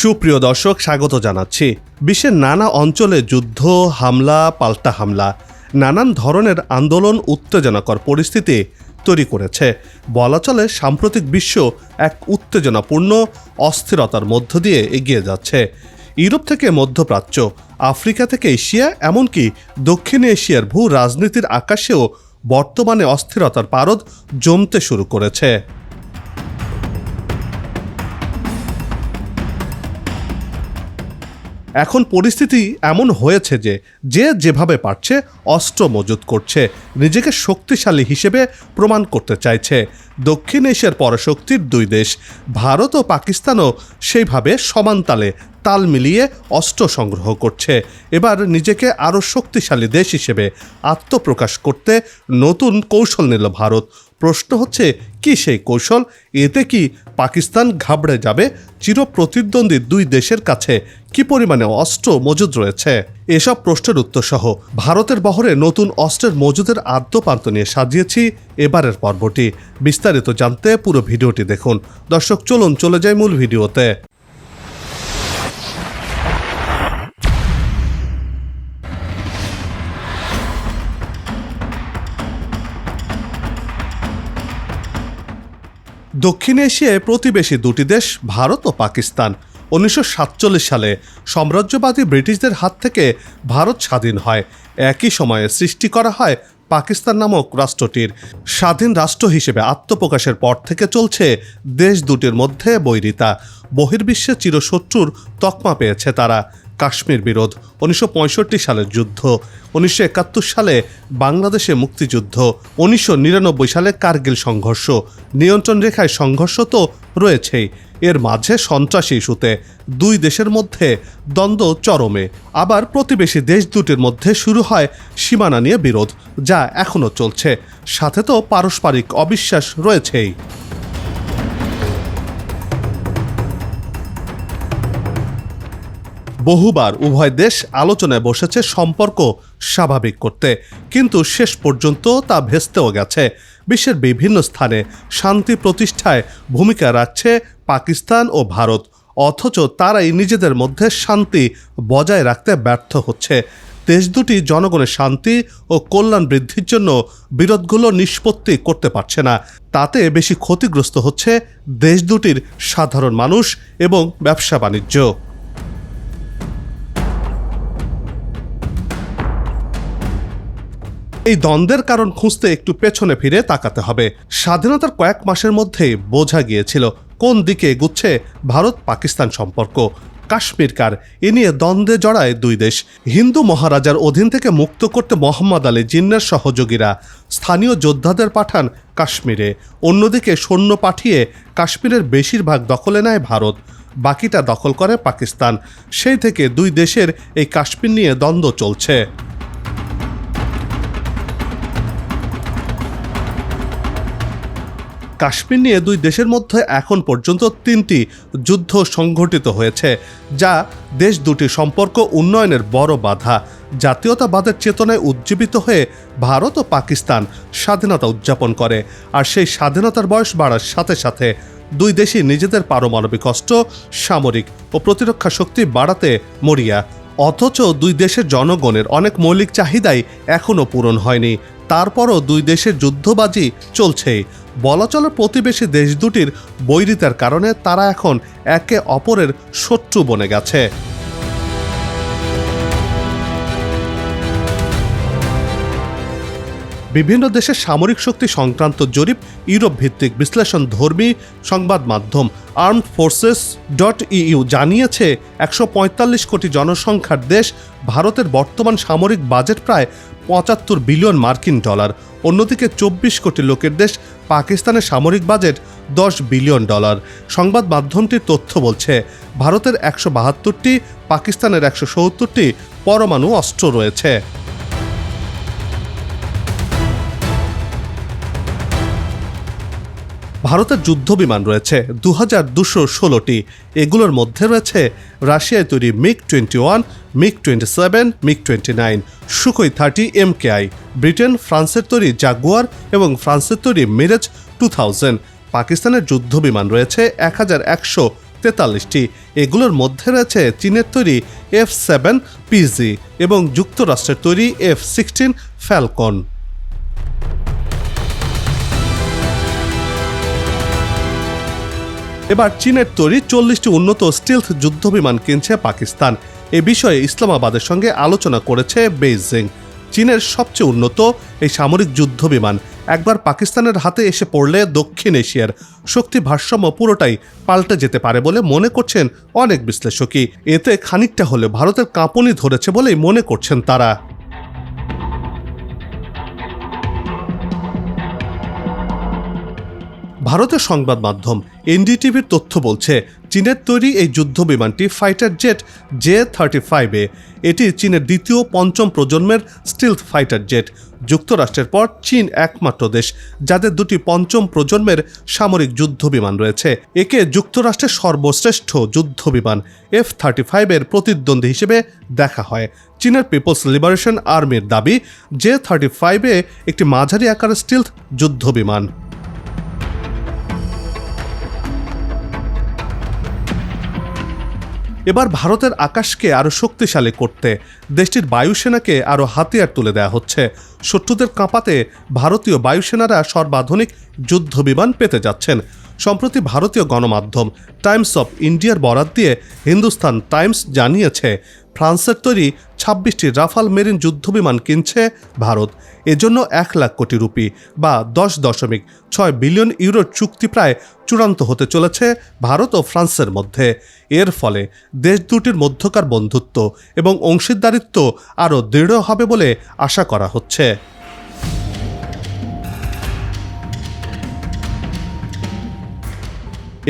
সুপ্রিয় দর্শক, স্বাগত জানাচ্ছি। বিশ্বের নানা অঞ্চলে যুদ্ধ, হামলা, পাল্টা হামলা, নানান ধরনের আন্দোলন উত্তেজনাকর পরিস্থিতি তৈরি করেছে। বলা চলে, সাম্প্রতিক বিশ্ব এক উত্তেজনাপূর্ণ অস্থিরতার মধ্য দিয়ে এগিয়ে যাচ্ছে। ইউরোপ থেকে মধ্যপ্রাচ্য, আফ্রিকা থেকে এশিয়া, এমনকি দক্ষিণ এশিয়ার ভূ রাজনীতির আকাশেও বর্তমানে অস্থিরতার পারদ জমতে শুরু করেছে। এখন পরিস্থিতি এমন হয়েছে যে যে যেভাবে পারছে অস্ত্র মজুত করছে, নিজেকে শক্তিশালী হিসেবে প্রমাণ করতে চাইছে। দক্ষিণ এশিয়ার পরাশক্তির দুই দেশ, ভারত ও পাকিস্তানও সেইভাবে সমানতালে তাল মিলিয়ে অস্ত্র সংগ্রহ করছে। এবার নিজেকে আরও শক্তিশালী দেশ হিসেবে আত্মপ্রকাশ করতে নতুন কৌশল নিল ভারত। প্রশ্ন হচ্ছে, কি সেই কৌশল? এতে কি পাকিস্তান ঘাবড়ে যাবে? চির প্রতিদ্বন্দ্বী দুই দেশের কাছে কি পরিমাণে অস্ত্র মজুদ রয়েছে? এসব প্রশ্নের উত্তর সহ, ভারতের বহরে নতুন অস্ত্রের মজুদের আদ্যপান্ত নিয়ে সাজিয়েছি এবারের পর্বটি। বিস্তারিত জানতে পুরো ভিডিওটি দেখুন। দর্শক, চলুন চলে যায় মূল ভিডিওতে। দক্ষিণ এশিয়ায় প্রতিবেশী দুটি দেশ, ভারত ও পাকিস্তান। উনিশশো সাতচল্লিশ সালে সাম্রাজ্যবাদী ব্রিটিশদের হাত থেকে ভারত স্বাধীন হয়। একই সময়ে সৃষ্টি করা হয় পাকিস্তান নামক রাষ্ট্রটির। স্বাধীন রাষ্ট্র হিসেবে আত্মপ্রকাশের পর থেকে চলছে দেশ দুটির মধ্যে বৈরিতা। বহির্বিশ্বে চিরশত্রুর তকমা পেয়েছে তারা। কাশ্মীর বিরোধ, উনিশশো পঁয়ষট্টি সালের যুদ্ধ, উনিশশো একাত্তর সালে বাংলাদেশে মুক্তিযুদ্ধ, উনিশশো নিরানব্বই সালে কার্গিল সংঘর্ষ। নিয়ন্ত্রণ রেখায় সংঘর্ষ তো রয়েছেই। এর মাঝে সন্ত্রাসী ইস্যুতে দুই দেশের মধ্যে দ্বন্দ্ব চরমে। আবার প্রতিবেশী দেশ দুটির মধ্যে শুরু হয় সীমানা নিয়ে বিরোধ, যা এখনও চলছে। সাথে তো পারস্পরিক অবিশ্বাস রয়েছেই। বহুবার উভয় দেশ আলোচনায় বসেছে সম্পর্ক স্বাভাবিক করতে। কিন্তু শেষ পর্যন্ত তা ভেস্তেও গেছে। বিশ্বের বিভিন্ন স্থানে শান্তি প্রতিষ্ঠায় ভূমিকা রাখছে পাকিস্তান ও ভারত। অথচ তারাই নিজেদের মধ্যে শান্তি বজায় রাখতে ব্যর্থ হচ্ছে। দেশ দুটি জনগণের শান্তি ও কল্যাণ বৃদ্ধির জন্য বিরোধগুলো নিষ্পত্তি করতে পারছে না। তাতে বেশি ক্ষতিগ্রস্ত হচ্ছে দেশ দুটির সাধারণ মানুষ এবং ব্যবসা বাণিজ্য। এই দ্বন্দ্বের কারণ খুঁজতে একটু পেছনে ফিরে তাকাতে হবে। স্বাধীনতার কয়েক মাসের মধ্যেই বোঝা গিয়েছিল কোন দিকে এগুচ্ছে ভারত পাকিস্তান সম্পর্ক। কাশ্মীর কার, এ নিয়ে দ্বন্দ্বে জড়ায় দুই দেশ। হিন্দু মহারাজার অধীন থেকে মুক্ত করতে মোহাম্মদ আলী জিন্নার সহযোগীরা স্থানীয় যোদ্ধাদের পাঠান কাশ্মীরে। অন্যদিকে সৈন্য পাঠিয়ে কাশ্মীরের বেশিরভাগ দখলে নেয় ভারত। বাকিটা দখল করে পাকিস্তান। সেই থেকে দুই দেশের এই কাশ্মীর নিয়ে দ্বন্দ্ব চলছে। কাশ্মীর নিয়ে দুই দেশের মধ্যে এখন পর্যন্ত তিনটি যুদ্ধ সংঘটিত হয়েছে, যা দেশ দুটি সম্পর্ক উন্নয়নের বড় বাধা। জাতীয়তাবাদের চেতনায় উজ্জীবিত হয়ে ভারত ও পাকিস্তান স্বাধীনতা উদযাপন করে, আর সেই স্বাধীনতার বয়স বাড়ার সাথে সাথে দুই দেশই নিজেদের পারমাণবিক অস্ত্র, সামরিক ও প্রতিরক্ষা শক্তি বাড়াতে মরিয়া। অথচ দুই দেশের জনগণের অনেক মৌলিক চাহিদাই এখনও পূরণ হয়নি। তারপরও দুই দেশের যুদ্ধবাজি চলছেই বলা চলে প্রতিবেশী দেশ দুটির বৈরিতার কারণে তারা এখন একে অপরের শত্রু বনে গেছে। বিভিন্ন দেশের সামরিক শক্তি সংক্রান্ত জরিপ, ইউরোপ ভিত্তিক বিশ্লেষণ ধর্মী সংবাদ মাধ্যম আর্মড ফোর্সেস ডট ইউ জানিয়েছে একশো পঁয়তাল্লিশ কোটি জনসংখ্যার দেশ ভারতের বর্তমান সামরিক বাজেট প্রায় পঁচাত্তর বিলিয়ন মার্কিন ডলার। অন্যদিকে চব্বিশ কোটি লোকের দেশ পাকিস্তানের সামরিক বাজেট দশ বিলিয়ন ডলার। সংবাদ মাধ্যমটির তথ্য বলছে, ভারতের একশো বাহাত্তরটি, পাকিস্তানের একশো সত্তরটি পরমাণু অস্ত্র রয়েছে। ভারতের যুদ্ধ বিমান রয়েছে। দু হাজার দুশো ষোলোটি। এগুলোর মধ্যে রয়েছে রাশিয়ায় তৈরি MiG twenty one MiG twenty seven MiG twenty nine, Sukhoi thirty M K Britain, ফ্রান্সের তৈরি জাগুয়ার এবং ফ্রান্সের তৈরি মিরেজ টু থাউজেন্ড। পাকিস্তানের যুদ্ধ বিমান রয়েছে এক হাজার একশো তেতাল্লিশটি। এগুলোর মধ্যে রয়েছে চীনের তৈরি এফ সেভেন পিজি এবং যুক্তরাষ্ট্রের তৈরি এফ সিক্সটিন ফ্যালকন। এবার চীনের তৈরি চল্লিশটি উন্নত স্টিলথ যুদ্ধবিমান কিনছে পাকিস্তান। এ বিষয়ে ইসলামাবাদের সঙ্গে আলোচনা করেছে বেইজিং। চীনের সবচেয়ে উন্নত এই সামরিক যুদ্ধবিমান। একবার পাকিস্তানের হাতে এসে পড়লে দক্ষিণ এশিয়ার শক্তি ভারসাম্য পুরোটাই পাল্টে যেতে পারে বলে মনে করছেন অনেক বিশ্লেষকই। এতে খানিকটা হলে ভারতের কাঁপুনি ধরেছে বলেই মনে করছেন তারা। ভারতের সংবাদ মাধ্যম এনডিটিভির তথ্য বলছে, চীনের তৈরি এই যুদ্ধ বিমানটি ফাইটার জেট জে থার্টি ফাইভে এটি চীনের দ্বিতীয় পঞ্চম প্রজন্মের স্টিলথ ফাইটার জেট। যুক্তরাষ্ট্রের পর চীন একমাত্র দেশ, যাদের দুটি পঞ্চম প্রজন্মের সামরিক যুদ্ধ বিমান রয়েছে। একে যুক্তরাষ্ট্রের সর্বশ্রেষ্ঠ যুদ্ধ বিমান এফ থার্টি ফাইভের প্রতিদ্বন্দ্বী হিসেবে দেখা হয়। চীনের পিপলস লিবারেশন আর্মির দাবি, জে থার্টি ফাইভে একটি মাঝারি আকারের স্টিলথ যুদ্ধ বিমান এবার ভারতের আকাশকে আরও শক্তিশালী করতে, দেশটির বায়ুসেনাকে আরও হাতিয়ার তুলে দেওয়া হচ্ছে। শত্রুদের কাঁপাতে ভারতীয় বায়ুসেনারা সর্বাধুনিক যুদ্ধ বিমান পেতে যাচ্ছেন। সম্প্রতি ভারতীয় গণমাধ্যম টাইমস অফ ইন্ডিয়ার বরাত দিয়ে হিন্দুস্তান টাইমস জানিয়েছে, ফ্রান্সের তৈরি ছাব্বিশটি রাফাল মেরিন যুদ্ধবিমান কিনছে ভারত। এজন্য এক লাখ কোটি রুপি বা দশ দশমিক ছয় বিলিয়ন ইউরোর চুক্তি প্রায় চূড়ান্ত হতে চলেছে ভারত ও ফ্রান্সের মধ্যে। এর ফলে দেশ দুটির মধ্যকার বন্ধুত্ব এবং অংশীদারিত্ব আরও দৃঢ় হবে বলে আশা করা হচ্ছে।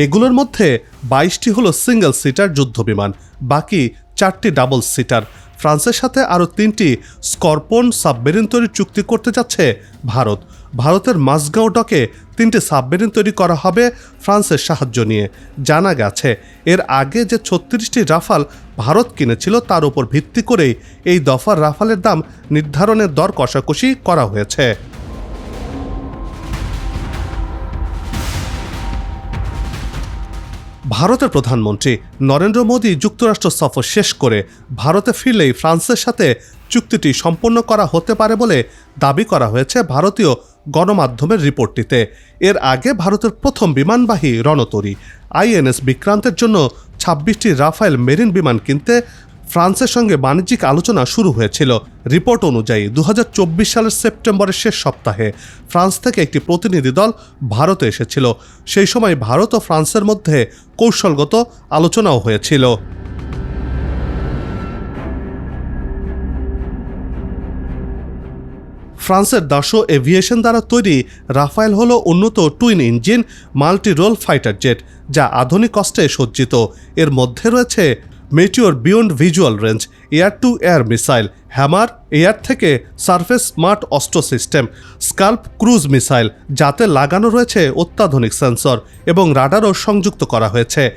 এগুলোর মধ্যে বাইশটি হলো সিঙ্গেল সিটার যুদ্ধবিমান, বাকি চারটি ডাবল সিটার। ফ্রান্সের সাথে আরও তিনটি স্করপন সাবমেরিন তৈরির চুক্তি করতে যাচ্ছে ভারত। ভারতের মাসগাঁও ডকে তিনটি সাবমেরিন তৈরি করা হবে ফ্রান্সের সাহায্য নিয়ে। জানা গেছে, এর আগে যে ছত্রিশটি রাফাল ভারত কিনেছিল তার উপর ভিত্তি করেই এই দফার রাফালের দাম নির্ধারণের দর কষাকষি করা হয়েছে। ভারতের প্রধানমন্ত্রী নরেন্দ্র মোদী যুক্তরাষ্ট্র সফর শেষ করে ভারতে ফিরলেই ফ্রান্সের সাথে চুক্তিটি সম্পন্ন করা হতে পারে বলে দাবি করা হয়েছে ভারতীয় গণমাধ্যমের রিপোর্টটিতে। এর আগে ভারতের প্রথম বিমানবাহী রণতরী, আইএনএস বিক্রান্তের জন্য ছাব্বিশটি রাফায়েল মেরিন বিমান কিনতে ফ্রান্সের সঙ্গে বাণিজ্যিক আলোচনা শুরু হয়েছিল। রিপোর্ট অনুযায়ী দুহাজার চব্বিশ সালের সেপ্টেম্বরের শেষ সপ্তাহে ফ্রান্স থেকে একটি প্রতিনিধি দল ভারতে এসেছিল। সেই সময় ভারত ও ফ্রান্সের মধ্যে কৌশলগত আলোচনাও হয়েছিল। ফ্রান্সের দাসো এভিয়েশন দ্বারা তৈরি রাফায়েল হল উন্নত twin engine multi role fighter jet, যা আধুনিক কষ্টে সজ্জিত। এর মধ্যে রয়েছে Meteor beyond visual range air to air missile Hammer air থেকে সারফেস স্মার্ট অস্ত্র সিস্টেম স্কাল্প ক্রুজ মিসাইল যাতে লাগানো রয়েছে অত্যাধুনিক সেন্সর এবং রাডারও সংযুক্ত করা হয়েছে।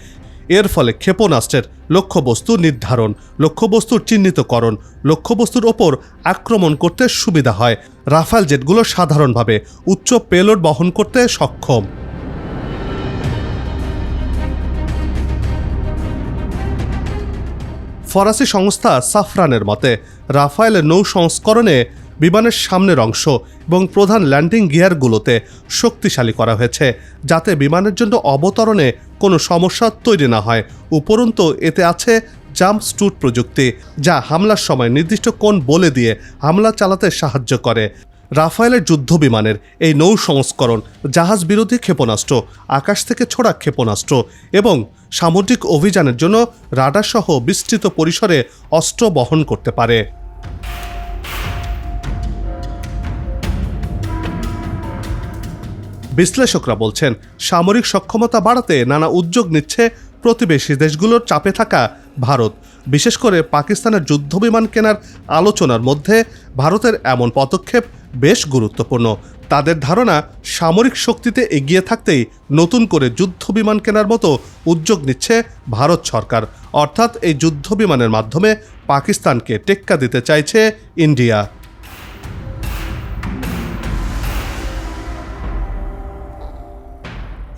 এর ফলে ক্ষেপণাস্ত্রের লক্ষ্যবস্তু নির্ধারণ, লক্ষ্যবস্তুর চিহ্নিতকরণ, লক্ষ্যবস্তুর ওপর আক্রমণ করতে সুবিধা হয়। রাফাল জেটগুলো সাধারণভাবে উচ্চ পেলোড বহন করতে সক্ষম। ফরাসি সংস্থা সাফরানের মতে রাফায়েলের নৌ সংস্করণে বিমানের সামনের অংশ এবং প্রধান ল্যান্ডিং গিয়ারগুলোতে শক্তিশালী করা হয়েছে, যাতে বিমানের জন্য অবতরণে কোনো সমস্যা তৈরি না হয়। উপরন্তু, এতে আছে জাম্প স্টুট প্রযুক্তি, যা হামলার সময় নির্দিষ্ট কোণ বলে দিয়ে হামলা চালাতে সাহায্য করে। রাফায়েলের যুদ্ধ বিমানের এই নৌ সংস্করণ জাহাজ বিরোধী ক্ষেপণাস্ত্র, আকাশ থেকে ছোড়া ক্ষেপণাস্ত্র এবং সামুদ্রিক অভিযানের জন্য রাডারসহ বিস্তৃত পরিসরে অস্ত্র বহন করতে পারে। বিশ্লেষকরা বলছেন, সামরিক সক্ষমতা বাড়াতে নানা উদ্যোগ নিচ্ছে প্রতিবেশী দেশগুলোর চাপে থাকা ভারত। বিশেষ করে পাকিস্তানের যুদ্ধবিমান কেনার আলোচনার মধ্যে ভারতের এমন পদক্ষেপ বেশ গুরুত্বপূর্ণ। তাদের ধারণা, সামরিক শক্তিতে এগিয়ে থাকতেই নতুন করে যুদ্ধ বিমান কেনার মতো উদ্যোগ নিচ্ছে ভারত সরকার। অর্থাৎ এই যুদ্ধ বিমানের মাধ্যমে পাকিস্তানকে টেক্কা দিতে চাইছে ইন্ডিয়া।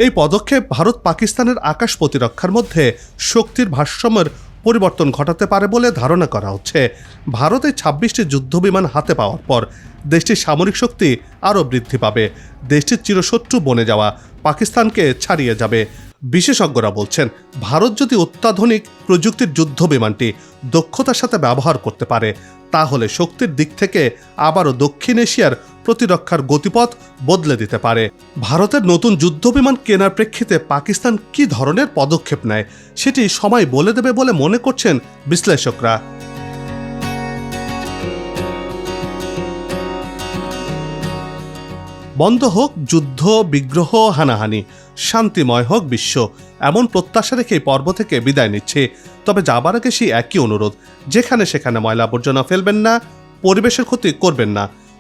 এই পদক্ষেপ ভারত পাকিস্তানের আকাশ প্রতিরক্ষার মধ্যে শক্তির ভারসাম্যের পরিবর্তন ঘটাতে পারে বলে ধারণা করা হচ্ছে। ভারতে ছাব্বিশটি যুদ্ধবিমান হাতে পাওয়ার পর দেশটির সামরিক শক্তি আরও বৃদ্ধি পাবে। দেশটির চিরশত্রু বনে যাওয়া পাকিস্তানকে ছাড়িয়ে যাবে। বিশেষজ্ঞরা বলছেন, ভারত যদি অত্যাধুনিক প্রযুক্তির যুদ্ধ বিমানটি দক্ষতার সাথে ব্যবহার করতে পারে, তাহলে শক্তির দিক থেকে আবারও দক্ষিণ এশিয়ার প্রতিরক্ষার গতিপথ বদলে দিতে পারে। ভারতের নতুন যুদ্ধবিমান কেনার প্রেক্ষিতে পাকিস্তান কী ধরনের পদক্ষেপ নেয়, সেটি সময় বলে দেবে বলে মনে করছেন বিশ্লেষকরা। বন্ধ হোক যুদ্ধ, বিগ্রহ, হানাহানি, শান্তিময় হোক বিশ্ব, এমন প্রত্যাশা রেখে পর্ব থেকে বিদায় নিচ্ছে। তবে যাবার আগে সেই একই অনুরোধ, যেখানে সেখানে ময়লা আবর্জনা ফেলবেন না, পরিবেশের ক্ষতি করবেন না।